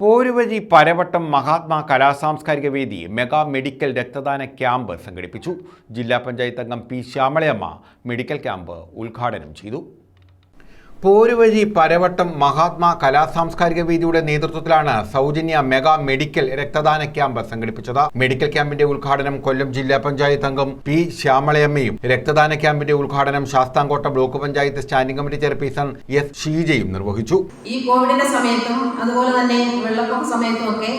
പോരുവഴി പരവട്ടം മഹാത്മാ കലാസാംസ്കാരിക വേദി mega medical രക്തദാന camp സംഘടിപ്പിച്ചു. ജില്ലാ പഞ്ചായത്ത് അംഗം പി ശ്യാമളയമ്മ മെഡിക്കൽ ക്യാമ്പ് ഉദ്ഘാടനം ചെയ്തു. പോരുവഴി പരവട്ടം മഹാത്മാ കലാസാംസ്കാരിക വേദിയുടെ നേതൃത്വത്തിലാണ് സൗജന്യ മെഗാ മെഡിക്കൽ രക്തദാന ക്യാമ്പ് സംഘടിപ്പിച്ചത്. മെഡിക്കൽ ക്യാമ്പിന്റെ ഉദ്ഘാടനം കൊല്ലം ജില്ലാ പഞ്ചായത്ത് അംഗം പി ശ്യാമളയമ്മയും രക്തദാന ക്യാമ്പിന്റെ ഉദ്ഘാടനം Sasthamcotta block panchayat standing committee chairperson S ഷീജയും നിർവഹിച്ചു. ഈ കോവിഡിന്റെ സമയത്തും അതുപോലെ തന്നെ വെള്ളപ്പൊക്ക സമയത്തും ഒക്കെ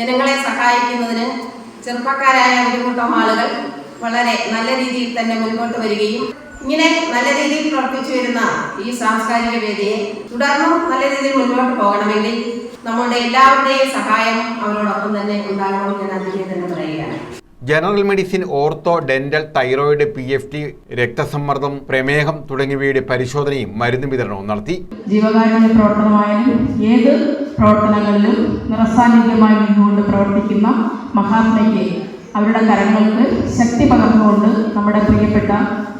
ജനങ്ങളെ സഹായിക്കുന്നതിന് ചെറുപ്പക്കാരായ ഒരു കൂട്ടം ആളുകൾ വളരെ നല്ല രീതിയിൽ തന്നെ മുന്നോട്ട് വരികയും ഇങ്ങനെ നല്ല രീതിയിൽ പ്രവർത്തിച്ചു വരുന്ന ഈ സാംസ്കാരിക വേദിയെ തുടർന്നും നല്ല രീതിയിൽ മുന്നോട്ട് പോകണമെങ്കിൽ നമ്മുടെ എല്ലാവരുടെയും സഹായം അവരോടൊപ്പം തന്നെ ഉണ്ടാകണമെന്ന് ഞാൻ അതിനെ തന്നെ പറയുകയാണ്. General medicine ortho dental thyroid P F T രക്തസമ്മർദ്ദം പ്രമേഹം തുടങ്ങിയവയുടെ പരിശോധനയും മരുന്ന് വിതരണവും നടത്തി. ജീവകാരുണ്യ പ്രവർത്തനമായാലും ഏത് പ്രവർത്തനങ്ങളിലും നിറസാന്നിധ്യമായി നിന്നുകൊണ്ട് പ്രവർത്തിക്കുന്ന മഹാത്മയ്ക്ക് അവരുടെ കരങ്ങൾക്ക് ശക്തി പകർന്നുകൊണ്ട് നമ്മുടെ പ്രിയപ്പെട്ട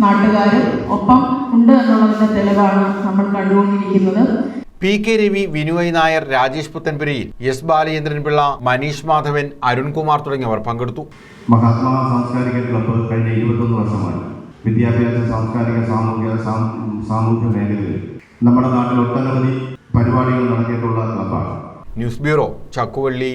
നാട്ടുകാരും ഒപ്പം ഉണ്ട് എന്നുള്ളതിന്റെ തെളിവാണ് നമ്മൾ കണ്ടുകൊണ്ടിരിക്കുന്നത്. പി കെ രവി വിനുവൈ നായർ രാജേഷ് പുത്തൻപുരയിൽ എസ് ബാലചന്ദ്രൻ പിള്ള മനീഷ് മാധവൻ അരുൺകുമാർ തുടങ്ങിയവർ പങ്കെടുത്തു. മഹാത്മാ സാംസ്കാരിക ക്ലബ്ബ് കഴിഞ്ഞ ഇരുപത്തൊന്ന് വർഷമായി. വിദ്യാഭ്യാസ സാംസ്കാരിക സാമൂഹിക സാമൂഹ്യ മേഖലയിൽ നമ്മുടെ നാട്ടിൽ ഒട്ടനവധി പരിപാടികൾ നടത്തിയിട്ടുള്ള ക്ലബ്ബാണ്. News bureau Chakkuvally.